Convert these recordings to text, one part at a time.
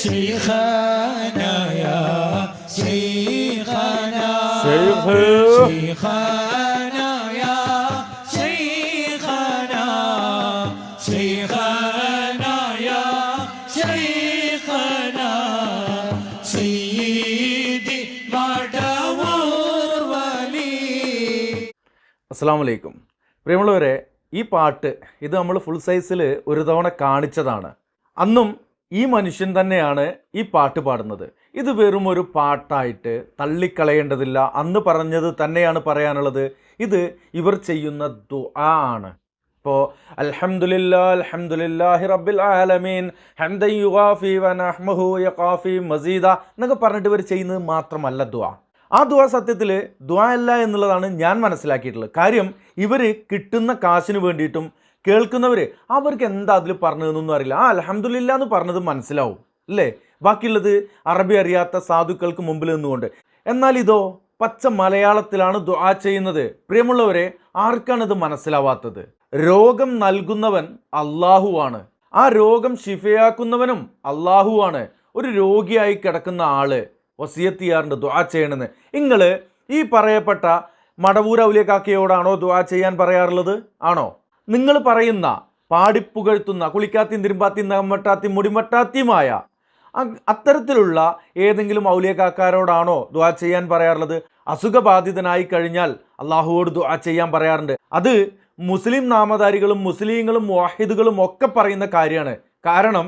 شيخنا يا شيخنا ഷെയ്ഖ് شيخنا يا شيخنا شيخنا يا شيخنا سيدي مدور ولي അസ്സാം വലൈക്കും പ്രിയമുള്ളവരെ ഈ പാട്ട് ഇത് നമ്മൾ ഫുൾ സൈസിൽ ഒരു തവണ കാണിച്ചതാണ് അന്നും ഈ മനുഷ്യൻ തന്നെയാണ് ഈ പാട്ട് പാടുന്നത്. ഇത് വെറും ഒരു പാട്ടായിട്ട് തള്ളിക്കളയേണ്ടതില്ല. അന്ന് പറഞ്ഞത് തന്നെയാണ് പറയാനുള്ളത്. ഇത് ഇവർ ചെയ്യുന്ന ദുആ ആണ്. ഇപ്പോൾ അൽഹംദുലില്ലാ അൽഹംദുലില്ലാഹി റബ്ബിൽ ആലമീൻ വനഹ്മഹു മസീദ എന്നൊക്കെ പറഞ്ഞിട്ട് ഇവർ ചെയ്യുന്നത് മാത്രമല്ല ദുആ. ആ ദുആ സത്യത്തിൽ ദുആ അല്ല എന്നുള്ളതാണ് ഞാൻ മനസ്സിലാക്കിയിട്ടുള്ളത്. കാര്യം ഇവർ കിട്ടുന്ന കാശിന് വേണ്ടിയിട്ടും കേൾക്കുന്നവർ അവർക്ക് എന്താ അതിൽ പറഞ്ഞതെന്നൊന്നും അറിയില്ല. ആ അലഹമുല്ല എന്ന് പറഞ്ഞത് മനസ്സിലാവും അല്ലേ? ബാക്കിയുള്ളത് അറബി അറിയാത്ത സാധുക്കൾക്ക് മുമ്പിൽ നിന്നുകൊണ്ട്. എന്നാൽ ഇതോ പച്ച മലയാളത്തിലാണ് ദുആ ചെയ്യുന്നത്. പ്രിയമുള്ളവരെ ആർക്കാണ് ഇത് മനസ്സിലാവാത്തത്? രോഗം നൽകുന്നവൻ അള്ളാഹുവാണ് ആ രോഗം ശിഫയാക്കുന്നവനും അള്ളാഹുവാണ് ഒരു രോഗിയായി കിടക്കുന്ന ആൾ വസിയത്ത് ചെയ്യാറുണ്ട് ദുആ ചെയ്യണമെന്ന് നിങ്ങൾ ഈ പറയപ്പെട്ട മടവൂർ ഔലിയക്കാക്കയോടാണോ ദുആ ചെയ്യാൻ പറയാറുള്ളത്? ആണോ? നിങ്ങൾ പറയുന്ന പാടിപ്പുകഴ്ത്തുന്ന കുളിക്കാത്തിയും തിരുമ്പാത്തിയും നഗമട്ടാത്തിയും മുടിമട്ടാത്തിയുമായ അത്തരത്തിലുള്ള ഏതെങ്കിലും ഔലിയക്കാക്കാരോടാണോ ദുആ ചെയ്യാൻ പറയാറുള്ളത്? അസുഖബാധിതനായി കഴിഞ്ഞാൽ അള്ളാഹുവോട് ദുആ ചെയ്യാൻ പറയാറുണ്ട്. അത് മുസ്ലിം നാമധാരികളും മുസ്ലിങ്ങളും വാഹിദുകളും ഒക്കെ പറയുന്ന കാര്യമാണ്. കാരണം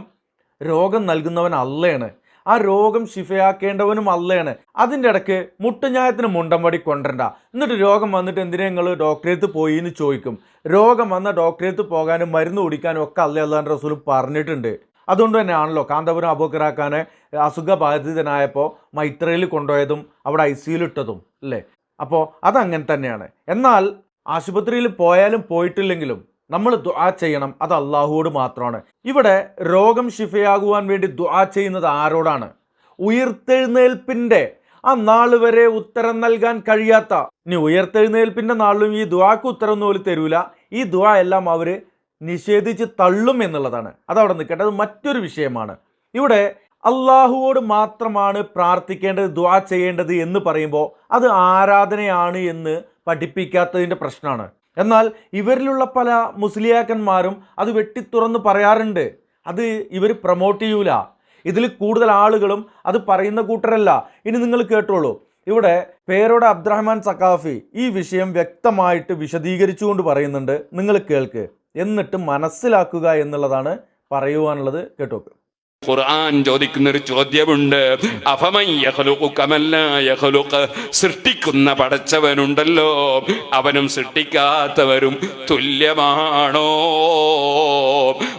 രോഗം നൽകുന്നവൻ അല്ലയാണ് ആ രോഗം ശിഫയാക്കേണ്ടവനും അല്ലയാണ് അതിന്റെ ഇടയ്ക്ക് മുട്ടുഞ്ഞായത്തിന് മുണ്ടമ്പടി കൊണ്ടണ്ട എന്നിട്ട് രോഗം വന്നിട്ട് എന്തിനാ നിങ്ങൾ ഡോക്ടറേത്ത് പോയി എന്ന് ചോദിക്കും. രോഗം വന്ന ഡോക്ടറേത്ത് പോകാനും മരുന്ന് കുടിക്കാനും ഒക്കെ അല്ലേ അള്ളാഹു റസൂൽ പറഞ്ഞിട്ടുണ്ട്. അതുകൊണ്ട് തന്നെയാണല്ലോ കാന്തപുരം അബൂക്കറാക്കാനെ അസുഖബാധിതനായപ്പോൾ മൈത്രയിൽ കൊണ്ടുപോയതും അവിടെ ഐ സിയിൽ ഇട്ടതും അല്ലേ? അപ്പോൾ അതങ്ങനെ തന്നെയാണ്. എന്നാൽ ആശുപത്രിയിൽ പോയാലും പോയിട്ടില്ലെങ്കിലും നമ്മൾ ദുആ ചെയ്യണം അത് അള്ളാഹുവോട് മാത്രമാണ്. ഇവിടെ രോഗം ശിഫയാകുവാൻ വേണ്ടി ദുആ ചെയ്യുന്നത് ആരോടാണ്? ഉയർത്തെഴുന്നേൽപ്പിന്റെ. ആ നാൾ വരെ ഉത്തരം നൽകാൻ കഴിയാത്ത. ഇനി ഉയർത്തെഴുന്നേൽപ്പിന്റെ നാളിലും ഈ ദുആക്ക് ഉത്തരം ഒന്നും പോലും തരൂല. ഈ ദുആ എല്ലാം അവർ നിഷേധിച്ച് തള്ളും എന്നുള്ളതാണ്. അതവിടെ നിൽക്കട്ടെ അത് മറ്റൊരു വിഷയമാണ്. ഇവിടെ അള്ളാഹുവോട് മാത്രമാണ് പ്രാർത്ഥിക്കേണ്ടത് ദുആ ചെയ്യേണ്ടത് എന്ന് പറയുമ്പോൾ അത് ആരാധനയാണ് എന്ന് പഠിപ്പിക്കാത്തതിന്റെ പ്രശ്നമാണ്. എന്നാൽ ഇവരിലുള്ള പല മുസ്ലിയാക്കന്മാരും അത് വെട്ടിത്തുറന്ന് പറയാറുണ്ട്. അത് ഇവർ പ്രൊമോട്ട് ചെയ്യൂല. ഇതിൽ കൂടുതൽ ആളുകളും അത് പറയുന്ന കൂട്ടരല്ല. ഇനി നിങ്ങൾ കേട്ടോളൂ. ഇവിടെ പേരോട് അബ്ദുറഹ്മാൻ സക്കാഫി ഈ വിഷയം വ്യക്തമായിട്ട് വിശദീകരിച്ചുകൊണ്ട് പറയുന്നുണ്ട്. നിങ്ങൾ കേൾക്ക്. എന്നിട്ട് മനസ്സിലാക്കുക എന്നുള്ളതാണ് പറയുവാനുള്ളത്. കേട്ടോക്ക്. ഖുർആൻ ചോദിക്കുന്ന ഒരു ചോദ്യമുണ്ട് സൃഷ്ടിക്കുന്ന പടച്ചവനുണ്ടല്ലോ. അവനും സൃഷ്ടിക്കാത്തവരും തുല്യമാണോ?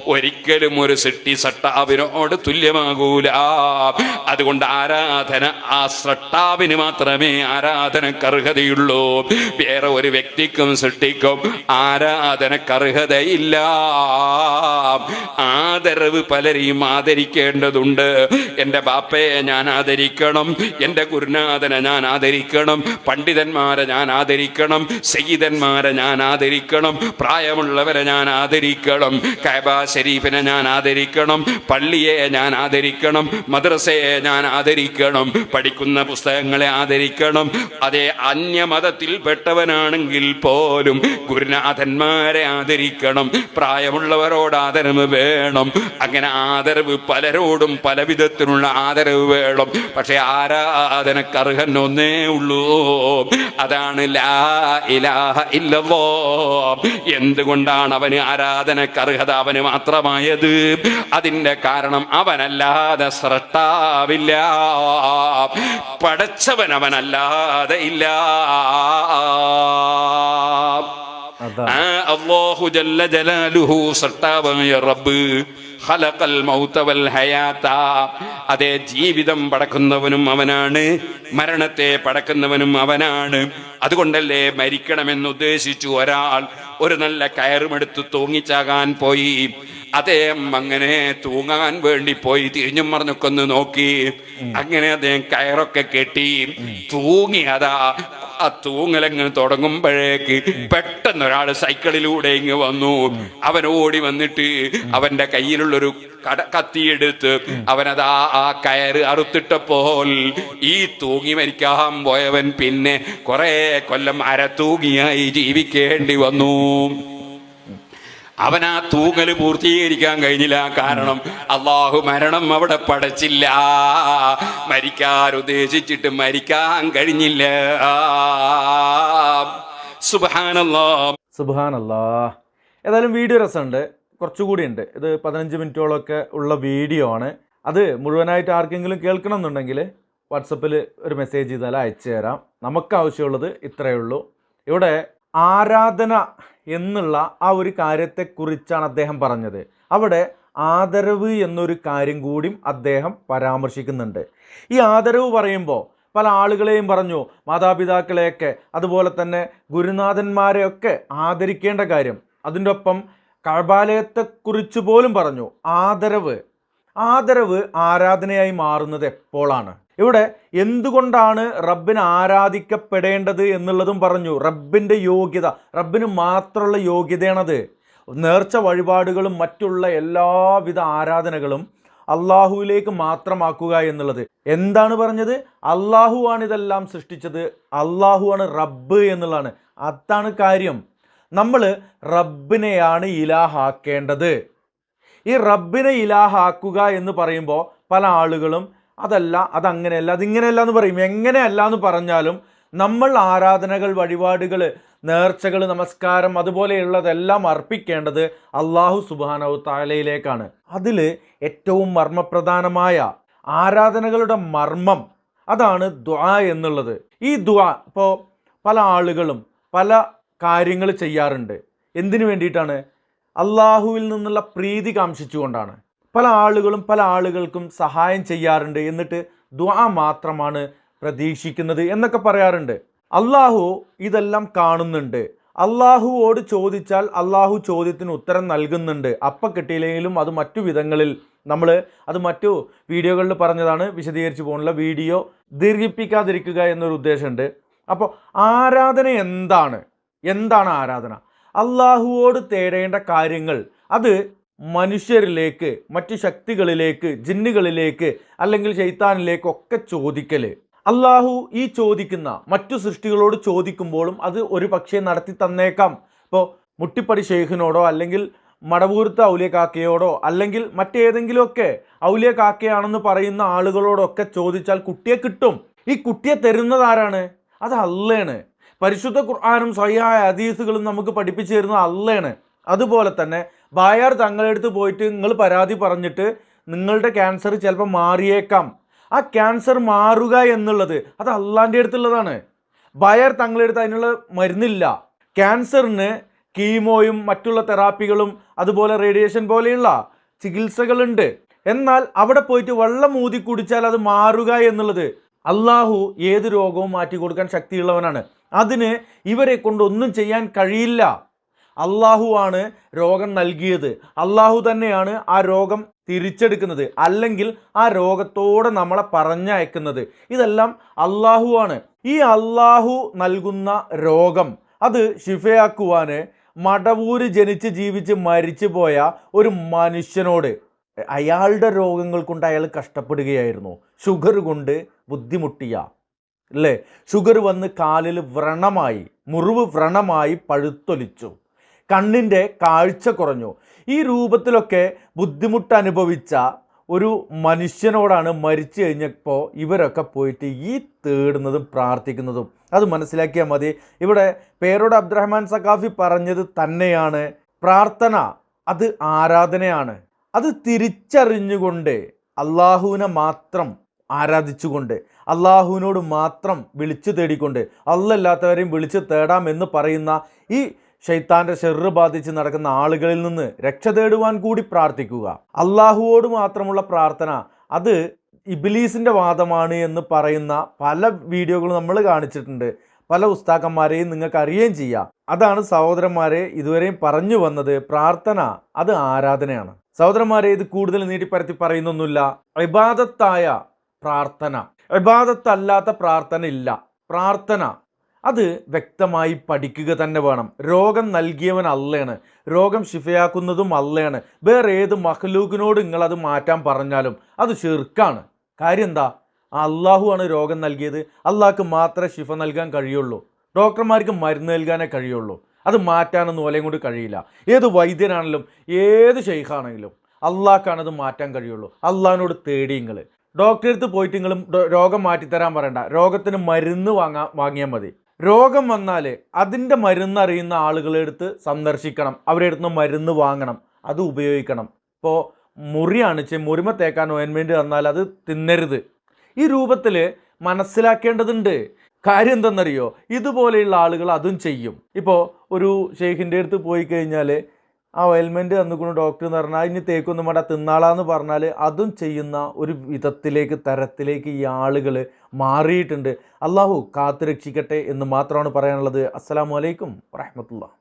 ഒരിക്കലും ഒരു സൃഷ്ടി സട്ടാവിനോട് തുല്യമാകൂല. അതുകൊണ്ട് ആരാധന ആ സൃഷ്ടാവിന് മാത്രമേ ആരാധനക്കർഹതയുള്ളൂ. വേറെ ഒരു വ്യക്തിക്കും സൃഷ്ടിക്കും ആരാധനക്കർഹതയില്ല. ആദരവ് പലരെയും ആദരിക്കേണ്ടതുണ്ട്. എന്റെ ബാപ്പയെ ഞാൻ ആദരിക്കണം എന്റെ ഗുരുനാഥനെ ഞാൻ ആദരിക്കണം പണ്ഡിതന്മാരെ ഞാൻ ആദരിക്കണം സഹിതന്മാരെ ഞാൻ ആദരിക്കണം പ്രായമുള്ളവരെ ഞാൻ ആദരിക്കണം കൈബ ഷരീഫിനെ ഞാൻ ആദരിക്കണം പള്ളിയെ ഞാൻ ആദരിക്കണം മദ്രസയെ ഞാൻ ആദരിക്കണം പഠിക്കുന്ന പുസ്തകങ്ങളെ ആദരിക്കണം. അതേ അന്യമതത്തിൽ പെട്ടവനാണെങ്കിൽ പോലും ഗുരുനാഥന്മാരെ ആദരിക്കണം പ്രായമുള്ളവരോട് ആദരവ് വേണം. അങ്ങനെ ആദരവ് പലരോടും പല വിധത്തിലുള്ള ആദരവ് വേണം. പക്ഷെ ആരാധനക്കർഹൻ ഒന്നേ ഉള്ളൂ. അതാണ് ലാ ഇലാഹ ഇല്ലല്ലോ. എന്തുകൊണ്ടാണ് അവന് ആരാധനക്കർഹത? അവന് മാത്രമായത്? അതിന്റെ കാരണം അവനല്ലാതെ സ്രഷ്ടാവില്ല പടച്ചവൻ അവനല്ലാതെ ഇല്ല അള്ളാഹു ജല്ല ജലാലുഹു സട്ടാവായ റബ്ബ്. ഖലഖൽ മൗത വൽ ഹയാത. അതേ ജീവിതം പടക്കുന്നവനും അവനാണ്. മരണത്തെ പടക്കുന്നവനും അവനാണ്. അതുകൊണ്ടല്ലേ മരിക്കണമെന്ന് ഉദ്ദേശിച്ചു ഒരാൾ ഒരു നല്ല കയറുമെടുത്ത് തൂങ്ങിച്ചാകാൻ പോയി. അദ്ദേഹം അങ്ങനെ തൂങ്ങാൻ വേണ്ടി പോയി. തിരിഞ്ഞും മറിഞ്ഞൊക്കെ ഒന്ന് നോക്കി. അങ്ങനെ അദ്ദേഹം കയറൊക്കെ കെട്ടി. തൂങ്ങി അതാ ആ തൂങ്ങലങ്ങ് തുടങ്ങുമ്പോഴേക്ക് പെട്ടെന്ന് ഒരാൾ സൈക്കിളിലൂടെ ഇങ്ങ് വന്നു. അവൻ ഓടി വന്നിട്ട് അവന്റെ കയ്യിലുള്ളൊരു കട കത്തിയെടുത്ത് അവനതാ ആ കയറ് അറുത്തിട്ടപ്പോൾ ഈ തൂങ്ങി മരിക്കാൻ പോയവൻ പിന്നെ കുറെ കൊല്ലം അരത്തൂങ്ങിയായി ജീവിക്കേണ്ടി വന്നു. അവൻ ആ തൂങ്ങൽ പൂർത്തീകരിക്കാൻ കഴിഞ്ഞില്ല. കാരണം അള്ളാഹു മരണം അവിടെ പടച്ചില്ല. മരിക്കാൻ ഉദ്ദേശിച്ചിട്ട് മരിക്കാൻ കഴിഞ്ഞില്ല ഏതായാലും വീഡിയോ രസമുണ്ട്. കുറച്ചുകൂടി ഉണ്ട് ഇത് പതിനഞ്ച് മിനിറ്റോളൊക്കെ ഉള്ള വീഡിയോ ആണ്. അത് മുഴുവനായിട്ട് ആർക്കെങ്കിലും കേൾക്കണം എന്നുണ്ടെങ്കിൽ വാട്സപ്പിൽ ഒരു മെസ്സേജ് ചെയ്താൽ അയച്ചു തരാം നമുക്ക് ആവശ്യമുള്ളത് ഇത്രയേ ഉള്ളൂ. ഇവിടെ ആരാധന എന്നുള്ള ആ ഒരു കാര്യത്തെക്കുറിച്ചാണ് അദ്ദേഹം പറഞ്ഞത്. അവിടെ ആദരവ് എന്നൊരു കാര്യം കൂടിയും അദ്ദേഹം പരാമർശിക്കുന്നുണ്ട്. ഈ ആദരവ് പറയുമ്പോൾ പല ആളുകളെയും പറഞ്ഞു മാതാപിതാക്കളെയൊക്കെ അതുപോലെ തന്നെ ഗുരുനാഥന്മാരെയൊക്കെ ആദരിക്കേണ്ട കാര്യം. അതിന്റെ ഒപ്പം കഴബാലയത്തെക്കുറിച്ച് പോലും പറഞ്ഞു. ആദരവ്. ആദരവ് ആരാധനയായി മാറുന്നത് എപ്പോഴാണ്? ഇവിടെ എന്തുകൊണ്ടാണ് റബ്ബിന് ആരാധിക്കപ്പെടേണ്ടത് എന്നുള്ളതും പറഞ്ഞു. റബ്ബിന്റെ യോഗ്യത റബ്ബിന് മാത്രമുള്ള യോഗ്യതയാണത്. നേർച്ച വഴിപാടുകളും മറ്റുള്ള എല്ലാവിധ ആരാധനകളും അള്ളാഹുവിലേക്ക് മാത്രമാക്കുക എന്നുള്ളത്. എന്താണ് പറഞ്ഞത്? അള്ളാഹു ആണ് ഇതെല്ലാം സൃഷ്ടിച്ചത്. അള്ളാഹു ആണ് റബ്ബ് എന്നുള്ളതാണ്. അതാണ് കാര്യം. നമ്മൾ റബ്ബിനെയാണ് ഇലാഹാക്കേണ്ടത്. ഈ റബ്ബിനെ ഇലാഹാക്കുക എന്ന് പറയുമ്പോൾ പല ആളുകളും അതല്ല അതങ്ങനെയല്ല അതിങ്ങനെയല്ല എന്ന് പറയും. എങ്ങനെയല്ല എന്ന് പറഞ്ഞാലും നമ്മൾ ആരാധനകൾ വഴിപാടുകൾ നേർച്ചകൾ നമസ്കാരം അതുപോലെയുള്ളതെല്ലാം അർപ്പിക്കേണ്ടത് അള്ളാഹു സുബാനവു താലയിലേക്കാണ് അതിൽ ഏറ്റവും മർമ്മപ്രധാനമായ ആരാധനകളുടെ മർമ്മം അതാണ് ദ്വാ എന്നുള്ളത്. ഈ ദ്വാ ഇപ്പോൾ പല ആളുകളും പല കാര്യങ്ങൾ ചെയ്യാറുണ്ട്. എന്തിനു വേണ്ടിയിട്ടാണ്? അള്ളാഹുവിൽ നിന്നുള്ള പ്രീതി കാംക്ഷിച്ചുകൊണ്ടാണ്. പല ആളുകളും പല ആളുകൾക്കും സഹായം ചെയ്യാറുണ്ട് എന്നിട്ട് ദ്വാ മാത്രമാണ് പ്രതീക്ഷിക്കുന്നത് എന്നൊക്കെ പറയാറുണ്ട്. അള്ളാഹു ഇതെല്ലാം കാണുന്നുണ്ട്. അള്ളാഹുവോട് ചോദിച്ചാൽ അള്ളാഹു ചോദ്യത്തിന് ഉത്തരം നൽകുന്നുണ്ട്. അപ്പം കിട്ടിയില്ലെങ്കിലും അത് മറ്റു വിധങ്ങളിൽ നമ്മൾ അത് മറ്റു വീഡിയോകളിൽ പറഞ്ഞതാണ് വിശദീകരിച്ച് പോകാനുള്ള വീഡിയോ ദീർഘിപ്പിക്കാതിരിക്കുക എന്നൊരു ഉദ്ദേശമുണ്ട്. അപ്പോൾ ആരാധന എന്താണ്? എന്താണ് ആരാധന? അള്ളാഹുവോട് തേടേണ്ട കാര്യങ്ങൾ. അത് മനുഷ്യരിലേക്ക് മറ്റു ശക്തികളിലേക്ക് ജിന്നുകളിലേക്ക് അല്ലെങ്കിൽ ശൈത്താനിലേക്കൊക്കെ ഒക്കെ ചോദിക്കൽ. അള്ളാഹു ഈ ചോദിക്കുന്ന മറ്റു സൃഷ്ടികളോട് ചോദിക്കുമ്പോഴും അത് ഒരു പക്ഷേ നടത്തി തന്നേക്കാം. ഇപ്പോൾ മുട്ടിപ്പടി ഷെയ്ഖിനോടോ അല്ലെങ്കിൽ മടവൂർത്ത ഔലിയ കാക്കയോടോ അല്ലെങ്കിൽ മറ്റേതെങ്കിലുമൊക്കെ ഔലിയ കാക്കയാണെന്ന് പറയുന്ന ആളുകളോടൊക്കെ ചോദിച്ചാൽ കുട്ടിയെ കിട്ടും. ഈ കുട്ടിയെ തരുന്നത് ആരാണ്? അത് അല്ലാണ് പരിശുദ്ധ ഖുർആാനും സ്വയായ അതീസുകളും നമുക്ക് പഠിപ്പിച്ചു തരുന്നത് അല്ലാണ് അതുപോലെ തന്നെ ബായാർ തങ്ങളെടുത്ത് പോയിട്ട് നിങ്ങൾ പരാതി പറഞ്ഞിട്ട് നിങ്ങളുടെ ക്യാൻസർ ചിലപ്പോൾ മാറിയേക്കാം. ആ ക്യാൻസർ മാറുക എന്നുള്ളത് അത് അള്ളാന്റെ അടുത്തുള്ളതാണ്. ബായർ തങ്ങളുടെ അടുത്ത് അതിനുള്ള മരുന്നില്ല. ക്യാൻസറിന് കീമോയും മറ്റുള്ള തെറാപ്പികളും അതുപോലെ റേഡിയേഷൻ പോലെയുള്ള ചികിത്സകളുണ്ട്. എന്നാൽ അവിടെ പോയിട്ട് വെള്ളം ഊതി കുടിച്ചാൽ അത് മാറുക എന്നുള്ളത് അള്ളാഹു ഏത് രോഗവും മാറ്റി കൊടുക്കാൻ ശക്തിയുള്ളവനാണ്. അതിന് ഇവരെ കൊണ്ട് ഒന്നും ചെയ്യാൻ കഴിയില്ല. അള്ളാഹു ആണ് രോഗം നൽകിയത്. അള്ളാഹു തന്നെയാണ് ആ രോഗം തിരിച്ചെടുക്കുന്നത്. അല്ലെങ്കിൽ ആ രോഗത്തോടെ നമ്മളെ പറഞ്ഞയക്കുന്നത്. ഇതെല്ലാം അള്ളാഹു ആണ്. ഈ അള്ളാഹു നൽകുന്ന രോഗം അത് ശിഫയാക്കുവാന് മടവൂര് ജനിച്ച് ജീവിച്ച് മരിച്ചു പോയ ഒരു മനുഷ്യനോട് അയാളുടെ രോഗങ്ങൾ കൊണ്ട് അയാൾ കഷ്ടപ്പെടുകയായിരുന്നു. ഷുഗർ കൊണ്ട് ബുദ്ധിമുട്ടിയ അല്ലേ ഷുഗർ വന്ന് കാലിൽ വ്രണമായി മുറിവ് വ്രണമായി പഴുത്തൊലിച്ചു. കണ്ണിന്റെ കാഴ്ച കുറഞ്ഞു. ഈ രൂപത്തിലൊക്കെ ബുദ്ധിമുട്ട് അനുഭവിച്ച ഒരു മനുഷ്യനോടാണ് മരിച്ചു കഴിഞ്ഞപ്പോൾ ഇവരൊക്കെ പോയിട്ട് ഈ തേടുന്നതും പ്രാർത്ഥിക്കുന്നതും. അത് മനസ്സിലാക്കിയാൽ മതി. ഇവിടെ പേരോട് അബ്ദുറഹ്മാൻ സഖാഫി പറഞ്ഞത് തന്നെയാണ്. പ്രാർത്ഥന അത് ആരാധനയാണ്. അത് തിരിച്ചറിഞ്ഞുകൊണ്ട് അള്ളാഹുവിനെ മാത്രം ആരാധിച്ചുകൊണ്ട് അള്ളാഹുവിനോട് മാത്രം വിളിച്ചു തേടിക്കൊണ്ട് അല്ലല്ലാത്തവരെയും വിളിച്ചു തേടാം എന്ന് പറയുന്ന ഈ ഷെയ്ത്താന്റെ ഷെറ് ബാധിച്ച് നടക്കുന്ന ആളുകളിൽ നിന്ന് രക്ഷ തേടുവാൻ കൂടി പ്രാർത്ഥിക്കുക. അള്ളാഹുവോട് മാത്രമുള്ള പ്രാർത്ഥന അത് ഇബിലീസിന്റെ വാദമാണ് എന്ന് പറയുന്ന പല വീഡിയോകളും നമ്മൾ കാണിച്ചിട്ടുണ്ട്. പല ഉസ്താക്കന്മാരെയും നിങ്ങൾക്ക് അറിയുകയും ചെയ്യാം. അതാണ് സഹോദരന്മാരെ ഇതുവരെയും പറഞ്ഞു വന്നത്. പ്രാർത്ഥന അത് ആരാധനയാണ്. സഹോദരന്മാരെ ഇത് കൂടുതൽ നീട്ടിപ്പരത്തി പറയുന്നൊന്നുമില്ല. ഇബാദത്തായ പ്രാർത്ഥന. ഇബാദത്തല്ലാത്ത പ്രാർത്ഥന ഇല്ല. പ്രാർത്ഥന അത് വ്യക്തമായി പഠിക്കുക തന്നെ വേണം. രോഗം നൽകിയവൻ അല്ലയാണ് രോഗം ശിഫയാക്കുന്നതും അല്ലയാണ് വേറെ ഏത് നിങ്ങൾ അത് മാറ്റാൻ പറഞ്ഞാലും അത് ഷിർക്കാണ് കാര്യം എന്താ? അള്ളാഹു ആണ് രോഗം നൽകിയത്. അള്ളാഹ്ക്ക് മാത്രമേ ശിഫ നൽകാൻ കഴിയുള്ളൂ. ഡോക്ടർമാർക്ക് മരുന്ന് നൽകാനേ കഴിയുള്ളൂ. അത് മാറ്റാനൊന്നും ഓലയും കൊണ്ട് കഴിയില്ല. ഏത് വൈദ്യനാണെങ്കിലും ഏത് ഷെയ്ഖാണെങ്കിലും അള്ളാഹ്ക്കാണ് അത് മാറ്റാൻ കഴിയുള്ളൂ. അള്ളാഹിനോട് തേടി നിങ്ങൾ ഡോക്ടറെ അടുത്ത് പോയിട്ട് നിങ്ങളും രോഗം മാറ്റിത്തരാൻ പറയണ്ട. രോഗത്തിന് മരുന്ന് വാങ്ങാൻ വാങ്ങിയാൽ മതി. രോഗം വന്നാൽ അതിന്റെ മരുന്ന് അറിയുന്ന ആളുകളെ അടുത്ത് സന്ദർശിക്കണം. അവരെ അടുത്ത് മരുന്ന് വാങ്ങണം. അത് ഉപയോഗിക്കണം. ഇപ്പോൾ മുറിയാണ് ചെ മുറിമ തേക്കാൻ ഓയിൻമെന്റ് തന്നാൽ അത് തിന്നരുത്. ഈ രൂപത്തിൽ മനസ്സിലാക്കേണ്ടതുണ്ട്. കാര്യം എന്തെന്നറിയോ? ഇതുപോലെയുള്ള ആളുകൾ അതും ചെയ്യും. ഇപ്പോൾ ഒരു ഷെയ്ഖിന്റെ അടുത്ത് പോയി കഴിഞ്ഞാൽ ആ ഓയിൽമെന്റ് തന്നിക്കുന്നു ഡോക്ടർ എന്ന് പറഞ്ഞാൽ ഇനി തേക്കൊന്നും വേണ്ട തിന്നാളാന്ന് പറഞ്ഞാൽ അതും ചെയ്യുന്ന ഒരു വിധത്തിലേക്ക് തരത്തിലേക്ക് ഈ ആളുകൾ മാറിയിട്ടുണ്ട്. അള്ളാഹു കാത്തു രക്ഷിക്കട്ടെ എന്ന് മാത്രമാണ് പറയാനുള്ളത്. അസ്സാം വലൈക്കും വറഹമത്തുള്ള